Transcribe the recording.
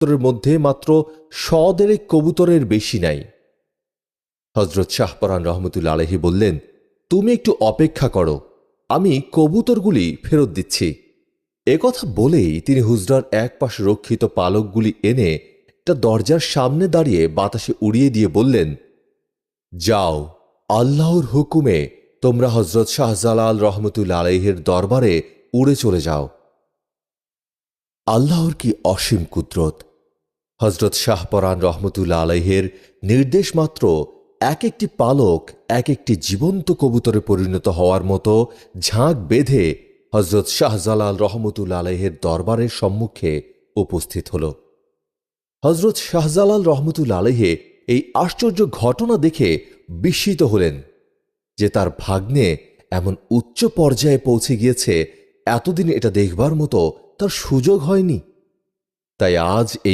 কবুতরের মধ্যে মাত্র সদেরেক কবুতরের বেশি নাই। হজরত শাহপরান রহমতুল্লা আলহী বললেন, তুমি একটু অপেক্ষা করো, আমি কবুতরগুলি ফেরত দিচ্ছি। একথা বলেই তিনি হুজরার এক পাশে রক্ষিত পালকগুলি এনে একটা দরজার সামনে দাঁড়িয়ে বাতাসে উড়িয়ে দিয়ে বললেন, যাও, আল্লাহর হুকুমে তোমরা হজরত শাহজালাল রহমতুল্লা আলহের দরবারে উড়ে চলে যাও। আল্লাহর কি অসীম কুদরত হজরত শাহপরান রহমতুল্লা আলহের নির্দেশ মাত্র এক একটি পালক, এক একটি জীবন্ত কবুতরে পরিণত হওয়ার মতো ঝাঁক বেঁধে হজরত শাহজালাল রহমতুল্লা আলহের দরবারের সম্মুখে উপস্থিত হল। হজরত শাহজালাল রহমতুল্লা আলহে এই আশ্চর্য ঘটনা দেখে বিস্মিত হলেন যে তার ভাগ্নে এমন উচ্চ পর্যায়ে পৌঁছে গিয়েছে, এতদিন এটা দেখবার মতো তার সুযোগ হয়নি। তাই আজ এই